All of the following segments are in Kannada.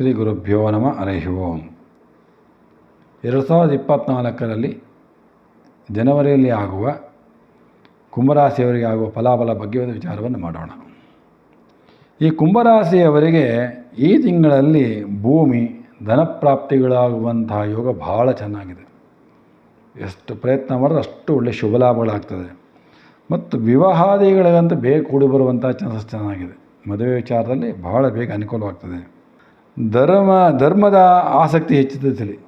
ಶ್ರೀ ಗುರುಭ್ಯೋ ನಮ ಹರೈಃ ಓಂ. ಎರಡು ಸಾವಿರದ ಇಪ್ಪತ್ತ್ನಾಲ್ಕರಲ್ಲಿ ಜನವರಿಯಲ್ಲಿ ಆಗುವ ಕುಂಭರಾಶಿಯವರಿಗೆ ಆಗುವ ಫಲಾಫಲ ಬಗ್ಗೆ ಒಂದು ವಿಚಾರವನ್ನು ಮಾಡೋಣ. ಈ ಕುಂಭರಾಶಿಯವರಿಗೆ ಈ ತಿಂಗಳಲ್ಲಿ ಭೂಮಿ ಧನಪ್ರಾಪ್ತಿಗಳಾಗುವಂತಹ ಯೋಗ ಬಹಳ ಚೆನ್ನಾಗಿದೆ. ಎಷ್ಟು ಪ್ರಯತ್ನ ಮಾಡಿದ್ರೆ ಅಷ್ಟು ಒಳ್ಳೆಯ ಶುಭ ಲಾಭಗಳಾಗ್ತದೆ. ಮತ್ತು ವಿವಾಹಾದಿಗಳಿಗಂತೂ ಬೇಗ ಕೂಡಿ ಬರುವಂಥ ಚಾನ್ಸಸ್ ಚೆನ್ನಾಗಿದೆ. ಮದುವೆ ವಿಚಾರದಲ್ಲಿ ಬಹಳ ಬೇಗ ಅನುಕೂಲವಾಗ್ತದೆ. ಧರ್ಮ, ಧರ್ಮದ ಆಸಕ್ತಿ ಹೆಚ್ಚುತ್ತದೆ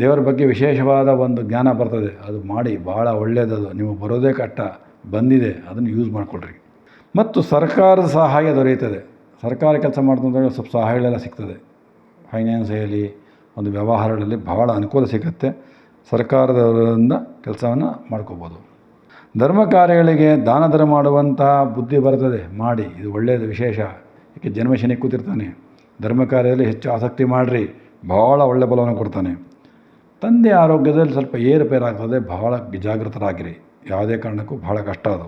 ದೇವರ ಬಗ್ಗೆ ವಿಶೇಷವಾದ ಒಂದು ಜ್ಞಾನ ಬರ್ತದೆ. ಅದು ಮಾಡಿ ಭಾಳ ಒಳ್ಳೆಯದದು ನೀವು ಬರೋದೇ ಕಟ್ಟ ಬಂದಿದೆ. ಅದನ್ನು ಯೂಸ್ ಮಾಡಿಕೊಡ್ರಿ ಮತ್ತು ಸರ್ಕಾರದ ಸಹಾಯ ದೊರೆಯುತ್ತದೆ. ಸರ್ಕಾರ ಕೆಲಸ ಮಾಡ್ತಂದ್ರೆ ಸ್ವಲ್ಪ ಸಹಾಯಗಳೆಲ್ಲ ಸಿಗ್ತದೆ. ಫೈನಾನ್ಸ್ ಹೇಳಿ, ಒಂದು ವ್ಯವಹಾರಗಳಲ್ಲಿ ಬಹಳ ಅನುಕೂಲ ಸಿಗುತ್ತೆ. ಸರ್ಕಾರದವರಿಂದ ಕೆಲಸವನ್ನು ಮಾಡ್ಕೋಬೋದು. ಧರ್ಮ ಕಾರ್ಯಗಳಿಗೆ ದಾನ ಧರ್ಮ ಮಾಡುವಂತಹ ಬುದ್ಧಿ ಬರ್ತದೆ. ಮಾಡಿ. ಇದು ಒಳ್ಳೆಯದು ವಿಶೇಷ. ಯಾಕೆ ಜನ್ಮ ಶನಿ ಕೂತಿರ್ತಾನೆ. ಧರ್ಮ ಕಾರ್ಯದಲ್ಲಿ ಹೆಚ್ಚು ಆಸಕ್ತಿ ಮಾಡಿರಿ ಭಾಳ ಒಳ್ಳೆ ಬಲವನ್ನು ಕೊಡ್ತಾನೆ. ತಂದೆ ಆರೋಗ್ಯದಲ್ಲಿ ಸ್ವಲ್ಪ ಏರುಪೇರಾಗ್ತದೆ ಬಹಳ ಜಾಗೃತರಾಗಿರಿ ಯಾವುದೇ ಕಾರಣಕ್ಕೂ ಬಹಳ ಕಷ್ಟ ಅದು.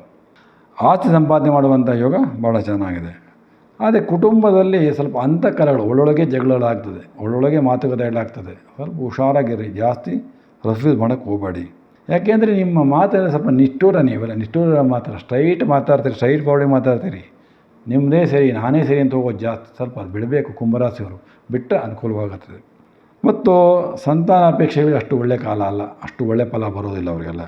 ಆಸ್ತಿ ಸಂಪಾದನೆ ಮಾಡುವಂಥ ಯೋಗ ಭಾಳ ಚೆನ್ನಾಗಿದೆ. ಆದರೆ ಕುಟುಂಬದಲ್ಲಿ ಸ್ವಲ್ಪ ಅಂತಃಕರಗಳು ಒಳ್ಳೊಳಗೆ ಜಗಳಾಗ್ತದೆ ಒಳ್ಳೊಳಗೆ ಮಾತುಕತೆಗಳಾಗ್ತದೆ. ಸ್ವಲ್ಪ ಹುಷಾರಾಗಿರಿ, ಜಾಸ್ತಿ ರಫ್ಯೂಸ್ ಮಾಡೋಕ್ಕೆ ಹೋಗಬೇಡಿ. ಯಾಕೆಂದರೆ ನಿಮ್ಮ ಮಾತನ್ನು ಸ್ವಲ್ಪ ನಿಷ್ಠೂರ ನೀವಲ್ಲ, ನಿಷ್ಠೂರ ಮಾತಾಡ ಸ್ಟ್ರೈಟ್ ಮಾತಾಡ್ತೀರಿ ಸ್ಟ್ರೈಟ್ ಫಾರ್ವರ್ಡ್ ಮಾತಾಡ್ತೀರಿ. ನಿಮ್ಮದೇ ಸರಿ, ನಾನೇ ಸರಿ ಅಂತ ಹೋಗೋದು ಜಾಸ್ತಿ ಸ್ವಲ್ಪ ಅದು ಬಿಡಬೇಕು ಕುಂಭರಾಶಿಯವರು. ಬಿಟ್ಟರೆ ಅನುಕೂಲವಾಗುತ್ತದೆ ಮತ್ತು ಸಂತಾನ ಅಪೇಕ್ಷೆಗಳಿಗೆ ಅಷ್ಟು ಒಳ್ಳೆಯ ಕಾಲ ಅಲ್ಲ. ಅಷ್ಟು ಒಳ್ಳೆಯ ಫಲ ಬರೋದಿಲ್ಲ ಅವರಿಗೆಲ್ಲ.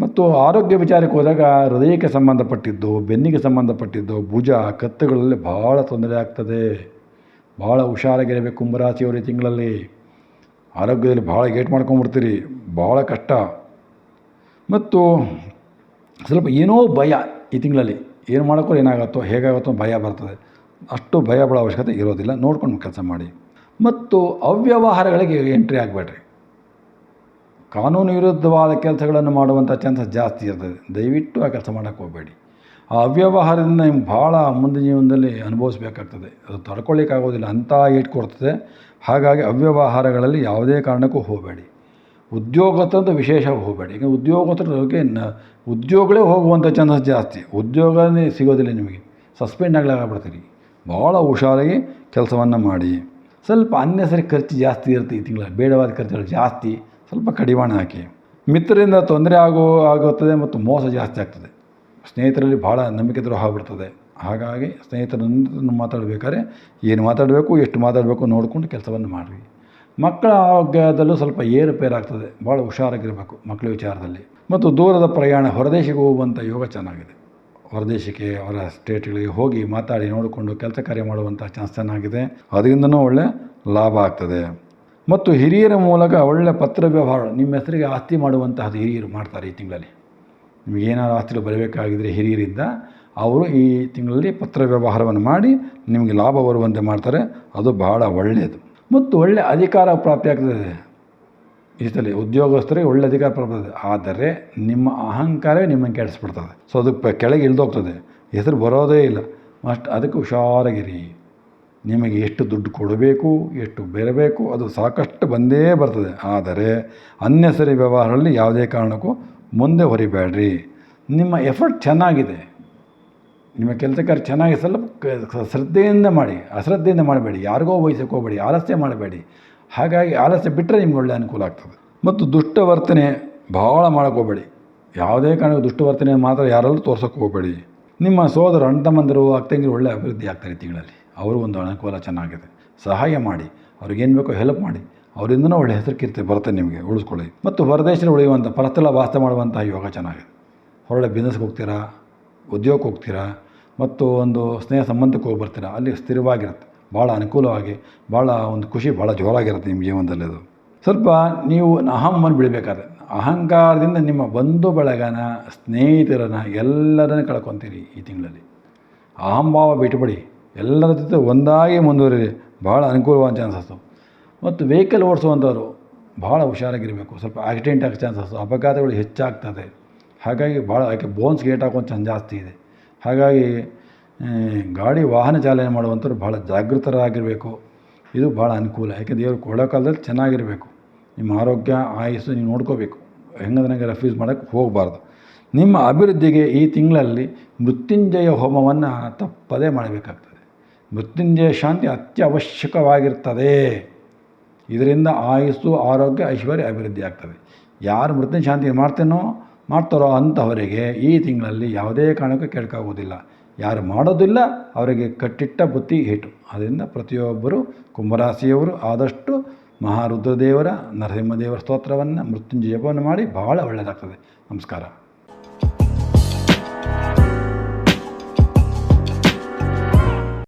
ಮತ್ತು ಆರೋಗ್ಯ ವಿಚಾರಕ್ಕೆ ಹೋದಾಗ ಹೃದಯಕ್ಕೆ ಸಂಬಂಧಪಟ್ಟಿದ್ದು, ಬೆನ್ನಿಗೆ ಸಂಬಂಧಪಟ್ಟಿದ್ದು, ಭುಜ, ಕತ್ತುಗಳಲ್ಲಿ ಭಾಳ ತೊಂದರೆ ಆಗ್ತದೆ. ಭಾಳ ಹುಷಾರಾಗಿರಬೇಕು ಕುಂಭರಾಶಿಯವರು ಈ ತಿಂಗಳಲ್ಲಿ. ಆರೋಗ್ಯದಲ್ಲಿ ಭಾಳ ಗೇಟ್ ಮಾಡ್ಕೊಂಬಿಡ್ತೀರಿ. ಭಾಳ ಕಷ್ಟ. ಮತ್ತು ಸ್ವಲ್ಪ ಏನೋ ಭಯ ಈ ತಿಂಗಳಲ್ಲಿ. ಏನು ಮಾಡೋಕ್ಕೂ ಏನಾಗುತ್ತೋ, ಹೇಗಾಗುತ್ತೋ ಭಯ ಬರ್ತದೆ. ಅಷ್ಟು ಭಯ ಬೀಳೋ ಅವಶ್ಯಕತೆ ಇರೋದಿಲ್ಲ. ನೋಡ್ಕೊಂಡು ಕೆಲಸ ಮಾಡಿ. ಮತ್ತು ಅವ್ಯವಹಾರಗಳಿಗೆ ಎಂಟ್ರಿ ಆಗಬೇಡ್ರಿ. ಕಾನೂನು ವಿರುದ್ಧವಾದ ಕೆಲಸಗಳನ್ನು ಮಾಡುವಂಥ ಚಾನ್ಸಸ್ ಜಾಸ್ತಿ ಇರ್ತದೆ. ದಯವಿಟ್ಟು ಆ ಕೆಲಸ ಮಾಡೋಕ್ಕೆ ಹೋಗಬೇಡಿ. ಆ ಅವ್ಯವಹಾರದಿಂದ ನಿಮ್ಗೆ ಭಾಳ ಮುಂದಿನ ಜೀವನದಲ್ಲಿ ಅನುಭವಿಸ್ಬೇಕಾಗ್ತದೆ. ಅದು ತಡ್ಕೊಳ್ಳಿಕ್ಕಾಗೋದಿಲ್ಲ ಅಂತ ಏಟ್ ಕೊಡ್ತದೆ. ಹಾಗಾಗಿ ಅವ್ಯವಹಾರಗಳಲ್ಲಿ ಯಾವುದೇ ಕಾರಣಕ್ಕೂ ಹೋಗಬೇಡಿ. ಉದ್ಯೋಗತ್ತಂತ ವಿಶೇಷ ಹೋಗಬೇಡಿ. ಈಗ ಉದ್ಯೋಗಕ್ಕೆ ನ, ಉದ್ಯೋಗಗಳೇ ಹೋಗುವಂಥ ಚಾನ್ಸಸ್ ಜಾಸ್ತಿ. ಉದ್ಯೋಗನೇ ಸಿಗೋದಿಲ್ಲ ನಿಮಗೆ. ಸಸ್ಪೆಂಡ್ ಆಗ್ಲಾಗ್ಬಿಡ್ತೀರಿ ಭಾಳ ಹುಷಾರಾಗಿ ಕೆಲಸವನ್ನು ಮಾಡಿ. ಸ್ವಲ್ಪ ಅನ್ನೆಸರಿ ಖರ್ಚು ಜಾಸ್ತಿ ಇರುತ್ತೆ ಈ ತಿಂಗಳ ಬೇಡವಾದ ಖರ್ಚುಗಳು ಜಾಸ್ತಿ. ಸ್ವಲ್ಪ ಕಡಿವಾಣ ಹಾಕಿ. ಮಿತ್ರರಿಂದ ತೊಂದರೆ ಆಗೋ, ಆಗುತ್ತದೆ ಮತ್ತು ಮೋಸ ಜಾಸ್ತಿ ಆಗ್ತದೆ. ಸ್ನೇಹಿತರಲ್ಲಿ ಭಾಳ ನಂಬಿಕೆ ದ್ರೋಹ ಆಗ್ಬಿಡ್ತದೆ. ಹಾಗಾಗಿ ಸ್ನೇಹಿತರನ್ನು ಮಾತಾಡಬೇಕಾದ್ರೆ ಏನು ಮಾತಾಡಬೇಕು, ಎಷ್ಟು ಮಾತಾಡಬೇಕು ನೋಡಿಕೊಂಡು ಕೆಲಸವನ್ನು ಮಾಡಿರಿ. ಮಕ್ಕಳ ಆರೋಗ್ಯದಲ್ಲೂ ಸ್ವಲ್ಪ ಏರುಪೇರಾಗ್ತದೆ ಭಾಳ ಹುಷಾರಾಗಿರಬೇಕು ಮಕ್ಕಳ ವಿಚಾರದಲ್ಲಿ. ಮತ್ತು ದೂರದ ಪ್ರಯಾಣ ಹೊರದೇಶಕ್ಕೆ ಹೋಗುವಂಥ ಯೋಗ ಚೆನ್ನಾಗಿದೆ. ಹೊರದೇಶಕ್ಕೆ, ಅವರ ಸ್ಟೇಟ್ಗಳಿಗೆ ಹೋಗಿ ಮಾತಾಡಿ ನೋಡಿಕೊಂಡು ಕೆಲಸ ಕಾರ್ಯ ಮಾಡುವಂಥ ಚಾನ್ಸ್ ಚೆನ್ನಾಗಿದೆ. ಅದರಿಂದನೂ ಒಳ್ಳೆಯ ಲಾಭ ಆಗ್ತದೆ. ಮತ್ತು ಹಿರಿಯರ ಮೂಲಕ ಒಳ್ಳೆಯ ಪತ್ರ ವ್ಯವಹಾರ, ನಿಮ್ಮ ಹೆಸರಿಗೆ ಆಸ್ತಿ ಮಾಡುವಂತಹದ್ದು ಹಿರಿಯರು ಮಾಡ್ತಾರೆ ಈ ತಿಂಗಳಲ್ಲಿ. ನಿಮಗೆ ಏನಾದರೂ ಆಸ್ತಿಗಳು ಬರಬೇಕಾಗಿದ್ದರೆ ಹಿರಿಯರಿಂದ ಅವರು ಈ ತಿಂಗಳಲ್ಲಿ ಪತ್ರ ವ್ಯವಹಾರವನ್ನು ಮಾಡಿ ನಿಮಗೆ ಲಾಭ ಬರುವಂತೆ ಮಾಡ್ತಾರೆ. ಅದು ಬಹಳ ಒಳ್ಳೆಯದು. ಮತ್ತು ಒಳ್ಳೆಯ ಅಧಿಕಾರ ಪ್ರಾಪ್ತಿಯಾಗ್ತದೆ ಇಷ್ಟಲ್ಲಿ ಉದ್ಯೋಗಸ್ಥರಿಗೆ ಒಳ್ಳೆ ಅಧಿಕಾರ ಪ್ರಾಪ್ತದೆ ಆದರೆ ನಿಮ್ಮ ಅಹಂಕಾರವೇ ನಿಮ್ಮನ್ನು ಕೆಡಿಸ್ಬಿಡ್ತದೆ. ಸೊ ಅದು ಕೆಳಗೆ ಇಳಿದೋಗ್ತದೆ. ಹೆಸರು ಬರೋದೇ ಇಲ್ಲ. ಅಷ್ಟು ಅದಕ್ಕೆ ಹುಷಾರಾಗಿರಿ. ನಿಮಗೆ ಎಷ್ಟು ದುಡ್ಡು ಕೊಡಬೇಕು, ಎಷ್ಟು ಬೆರಬೇಕು, ಅದು ಸಾಕಷ್ಟು ಬಂದೇ ಬರ್ತದೆ. ಆದರೆ ಅನ್ಯಸರಿ ವ್ಯವಹಾರದಲ್ಲಿ ಯಾವುದೇ ಕಾರಣಕ್ಕೂ ಮುಂದೆ ಹೊರಿಬೇಡ್ರಿ. ನಿಮ್ಮ ಎಫರ್ಟ್ ಚೆನ್ನಾಗಿದೆ. ನಿಮ್ಮ ಕೆಲಸ ಚೆನ್ನಾಗಿ ಸ್ವಲ್ಪ ಶ್ರದ್ಧೆಯಿಂದ ಮಾಡಿ, ಅಶ್ರದ್ಧೆಯಿಂದ ಮಾಡಬೇಡಿ, ಯಾರಿಗೋ ವಹಿಸಕ್ಕೆ ಹೋಗಬೇಡಿ, ಆಲಸ್ಯ ಮಾಡಬೇಡಿ. ಹಾಗಾಗಿ ಆಲಸ್ಯ ಬಿಟ್ಟರೆ ನಿಮ್ಗೆ ಒಳ್ಳೆಯ ಅನುಕೂಲ ಆಗ್ತದೆ. ಮತ್ತು ದುಷ್ಟ ವರ್ತನೆ ಭಾಳ ಹೋಗಬೇಡಿ. ಯಾವುದೇ ಕಾರಣಕ್ಕೂ ದುಷ್ಟ ವರ್ತನೆ ಮಾತ್ರ ಯಾರಲ್ಲೂ ತೋರ್ಸೋಕ್ಕೆ ಹೋಗಬೇಡಿ. ನಿಮ್ಮ ಸೋದರ, ಅಣ್ಣ ತಮ್ಮಂದಿರು ಅಕ್ಕಂಗಿರು ಒಳ್ಳೆ ಅಭಿವೃದ್ಧಿ ಆಗ್ತಾರೆ ತಿಂಗಳಲ್ಲಿ. ಅವರು ಒಂದು ಅನುಕೂಲ ಚೆನ್ನಾಗಿದೆ. ಸಹಾಯ ಮಾಡಿ ಅವ್ರಿಗೇನು ಬೇಕೋ ಹೆಲ್ಪ್ ಮಾಡಿ, ಅವರಿಂದನೂ ಒಳ್ಳೆ ಹೆಸರು ಕೀರ್ತಿ ಬರುತ್ತೆ ನಿಮಗೆ, ಉಳಿಸ್ಕೊಳ್ಳಿ. ಮತ್ತು ಹೊರದೇಶದಲ್ಲಿ ಉಳಿಯುವಂಥ ಪರಸ್ಥಳ ವಾಸ ಮಾಡುವಂಥ ಯೋಗ ಚೆನ್ನಾಗಿದೆ. ಹೊರಗಡೆ ಬಿಸ್ನೆಸ್ಗೆ ಹೋಗ್ತೀರಾ? ಉದ್ಯೋಗಕ್ಕೆ ಹೋಗ್ತೀರಾ? ಮತ್ತು ಒಂದು ಸ್ನೇಹ ಸಂಬಂಧಕ್ಕೆ ಹೋಗಿ ಬರ್ತೀರಾ ಅಲ್ಲಿ ಸ್ಥಿರವಾಗಿರುತ್ತೆ. ಭಾಳ ಅನುಕೂಲವಾಗಿ, ಭಾಳ ಒಂದು ಖುಷಿ, ಭಾಳ ಜೋರಾಗಿರುತ್ತೆ ನಿಮ್ಮ ಜೀವನದಲ್ಲಿ ಅದು. ಸ್ವಲ್ಪ ನೀವು ಅಹಮ್ಮನ್ನು ಬಿಡಬೇಕಾದ್ರೆ, ಅಹಂಕಾರದಿಂದ ನಿಮ್ಮ ಬಂಧು ಬಳಗನ, ಸ್ನೇಹಿತರನ್ನು ಎಲ್ಲರನ್ನ ಕಳ್ಕೊತೀರಿ ಈ ತಿಂಗಳಲ್ಲಿ. ಅಹಂಭಾವ ಬಿಟ್ಟುಬಿಡಿ, ಎಲ್ಲರ ಜೊತೆ ಒಂದಾಗಿ ಮುಂದುವರಿರಿ, ಭಾಳ ಅನುಕೂಲವಾದ ಚಾನ್ಸಸ್ಸು ಮತ್ತು ವೆಹಿಕಲ್ ಓಡಿಸುವಂಥವ್ರು ಭಾಳ ಹುಷಾರಾಗಿರಬೇಕು, ಸ್ವಲ್ಪ ಆಕ್ಸಿಡೆಂಟ್ ಆಗೋ ಚಾನ್ಸಸ್ಸು ಅಪಘಾತಗಳು ಹೆಚ್ಚಾಗ್ತದೆ. ಹಾಗಾಗಿ ಭಾಳ, ಯಾಕೆ ಬೋನ್ಸ್ ಗೇಟ್ ಹಾಕೋ ಚಾನ್ಸ್ ಜಾಸ್ತಿ ಇದೆ. ಹಾಗಾಗಿ ಗಾಡಿ ವಾಹನ ಚಾಲನೆ ಮಾಡುವಂಥವ್ರು ಭಾಳ ಜಾಗೃತರಾಗಿರಬೇಕು. ಇದು ಭಾಳ ಅನುಕೂಲ. ಯಾಕೆ ದೇವರು ಕೊಡೋ ಕಾಲದಲ್ಲಿ ಚೆನ್ನಾಗಿರಬೇಕು. ನಿಮ್ಮ ಆರೋಗ್ಯ, ಆಯಸ್ಸು ನೀವು ನೋಡ್ಕೋಬೇಕು. ಹೆಂಗಂದ್ರೆ ರೆಫ್ಯೂಸ್ ಮಾಡೋಕ್ಕೆ ಹೋಗಬಾರ್ದು. ನಿಮ್ಮ ಅಭಿವೃದ್ಧಿಗೆ ಈ ತಿಂಗಳಲ್ಲಿ ಮೃತ್ಯುಂಜಯ ಹೋಮವನ್ನು ತಪ್ಪದೇ ಮಾಡಬೇಕಾಗ್ತದೆ. ಮೃತ್ಯುಂಜಯ ಶಾಂತಿ ಅತ್ಯವಶ್ಯಕವಾಗಿರ್ತದೆ. ಇದರಿಂದ ಆಯಸ್ಸು, ಆರೋಗ್ಯ, ಐಶ್ವರ್ಯ ಅಭಿವೃದ್ಧಿ ಆಗ್ತದೆ. ಯಾರು ಮೃತ್ಯು ಶಾಂತಿ ಮಾಡ್ತೇನೋ ಮಾಡ್ತಾರೋ ಅಂಥವರಿಗೆ ಈ ತಿಂಗಳಲ್ಲಿ ಯಾವುದೇ ಕಾರಣಕ್ಕೂ ಕೆಡ್ಕಾಗೋದಿಲ್ಲ ಯಾರು ಮಾಡೋದಿಲ್ಲ, ಅವರಿಗೆ ಕಟ್ಟಿಟ್ಟ ಬುತ್ತಿ ಏಟು ಅದರಿಂದ ಪ್ರತಿಯೊಬ್ಬರು ಕುಂಭರಾಶಿಯವರು ಆದಷ್ಟು ಮಹಾರುದ್ರದೇವರ, ನರಸಿಂಹದೇವರ ಸ್ತೋತ್ರವನ್ನು, ಮೃತ್ಯುಂಜಯ ಜಪವನ್ನು ಮಾಡಿ ಬಹಳ ಒಳ್ಳೆಯದಾಗ್ತದೆ ನಮಸ್ಕಾರ.